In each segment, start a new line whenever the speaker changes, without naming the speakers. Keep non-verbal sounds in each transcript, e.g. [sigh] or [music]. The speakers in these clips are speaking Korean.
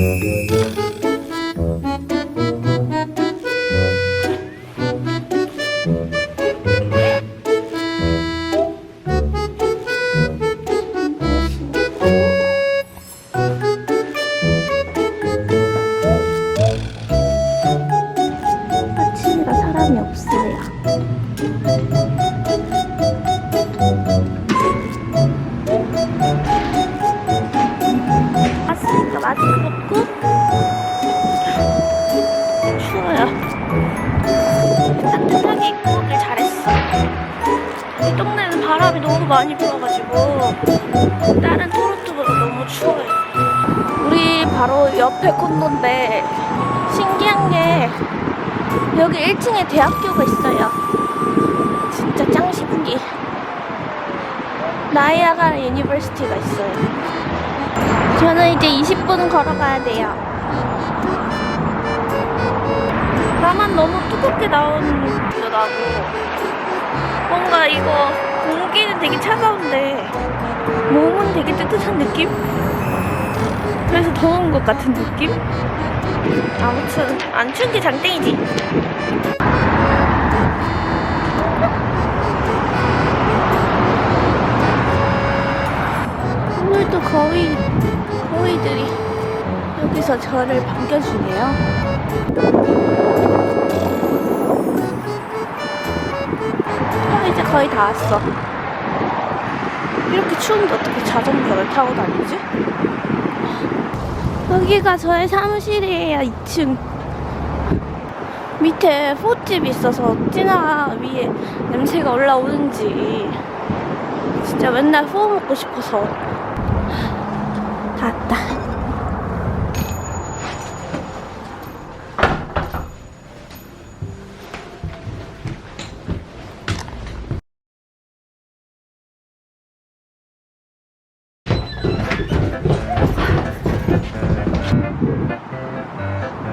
Yeah, yeah, yeah. 너무 많이 불어가지고 다른 토론토보다 너무 추워요. 우리 바로 옆에 콘도인데 신기한 게 여기 1층에 대학교가 있어요. 진짜 짱 신기. 나이아가라 유니버시티가 있어요. 저는 이제 20분 걸어가야 돼요. 나만 너무 두껍게 나오는 거 나고 뭔가 이거 공기는 되게 차가운데 몸은 되게 뜨뜻한 느낌? 그래서 더운 것 같은 느낌? 아무튼 안 추운 게 장땡이지. 오늘도 거의 거위들이 여기서 저를 반겨주네요. 아, 이제 거의 다 왔어. 이렇게 추운데 어떻게 자전거를 타고 다니지? 여기가 저의 사무실이에요, 2층. 밑에 포집이 있어서 어찌나 위에 냄새가 올라오는지. 진짜 맨날 포 먹고 싶어서.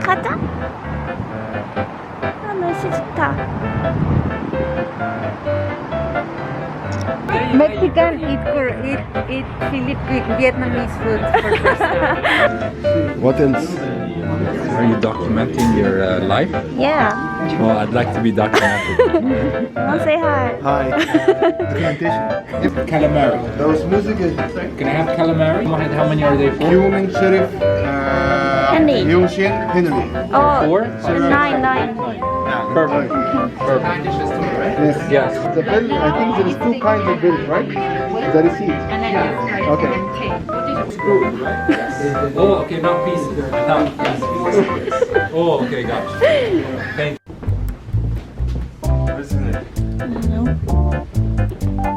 가자. 아, 날씨 좋다.
Mexican eat Kor- eat eat Philippine Vietnamese food for first time.
What else?
Are you documenting your uh, life?
Yeah.
Well, I'd like to be documented. [laughs]
Wanna say hi?
Hi. [laughs] Documentation.
calamari.
Those music is
Can I have calamari? How many are they for?
Human Sheriff uh,
Henry.
Yun Shin Henry.
Oh,
Four?
nine, nine.
Perfect. Perfect.
Yes.
Yes.
The bill, I think there is two kinds of bills, right? The receipt. Okay. [laughs]
Oh, okay, not pieces. Oh, okay, gotcha. Thank
you.
It? No.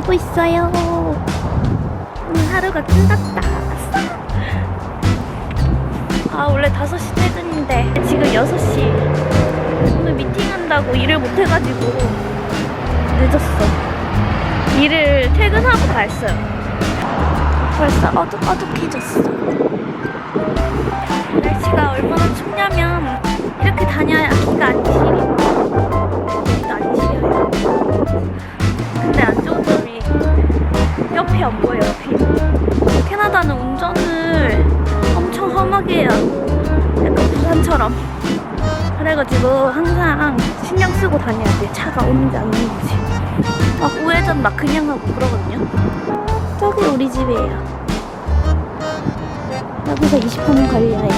지고 있어요. 오늘 하루가 끝났다. 아, 원래 5시 퇴근인데 지금 6시. 오늘 미팅한다고 일을 못해가지고 늦었어. 일을 퇴근하고 다 했어요. 벌써 어둑 어둑해졌어. 날씨가 얼마나 춥냐면 이렇게 다녀야 기가 안시 부산처럼. 그래가지고 항상 신경 쓰고 다녀야 돼. 차가 오는지 안 오는지. 막 우회전 막 그냥 하고 그러거든요. 저기 우리 집이에요. 여기서 20분 걸려요.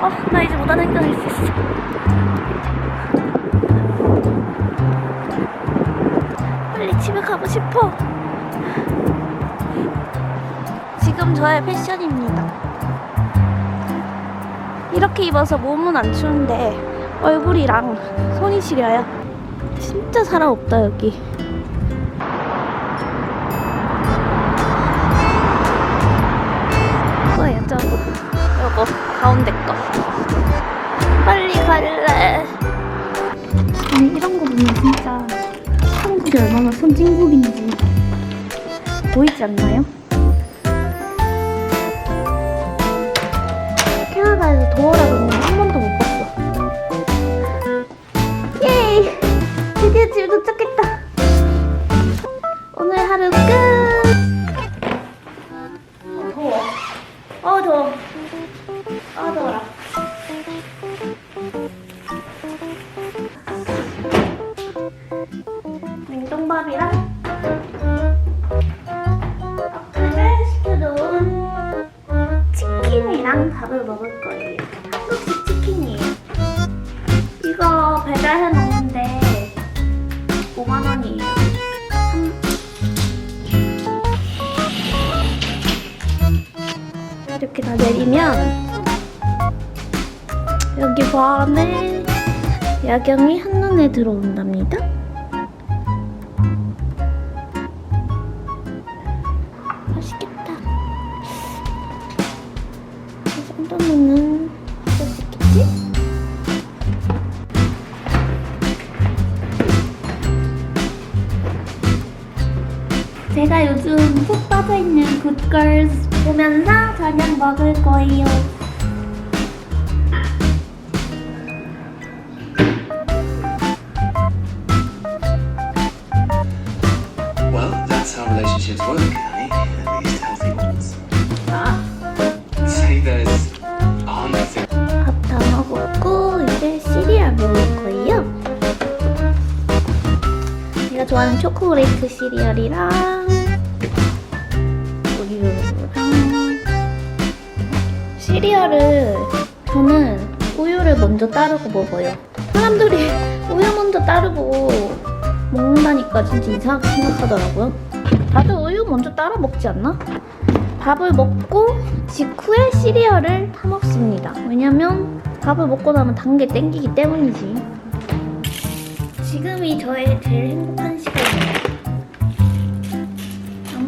어, 나 이제 못하는 행동할 수 있어. 빨리 집에 가고 싶어. 저의 패션입니다. 이렇게 입어서 몸은 안 추운데 얼굴이랑 손이 시려요. 진짜 사람 없다 여기. 뭐야 저거 요거 가운데 거 빨리 갈래 아니 이런 거 보면 진짜 한국이 얼마나 선진국인지 보이지 않나요? 냉동밥이랑 아까를 시켜놓은 치킨이랑 밥을 먹을 거예요. 한국식 치킨이에요. 이거 배달해 먹는데 5만 원이에요. 이렇게 다 내리면 여기 밤에 야경이 한눈에 들어온답니다. 맛있겠다. 이 정도면은 먹을 수 있겠지? 제가 요즘 푹 빠져있는 굿걸스 보면서 저녁 먹을 거예요. 초콜릿 시리얼이랑 우유랑 시리얼을 저는 우유를 먼저 따르고 먹어요. 사람들이 [laughs] 우유 먼저 따르고 먹는다니까 진짜 이상하게 생각하더라고요. 다들 우유 먼저 따라 먹지 않나? 밥을 먹고 직후에 시리얼을 타 먹습니다. 왜냐면 밥을 먹고 나면 단 게 땡기기 때문이지. 지금이 저의 제일 행복한 시간이에요.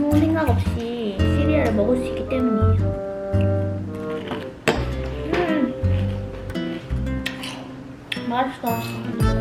아무 생각 없이 시리얼을 먹을 수 있기 때문이에요. 음. 맛있어.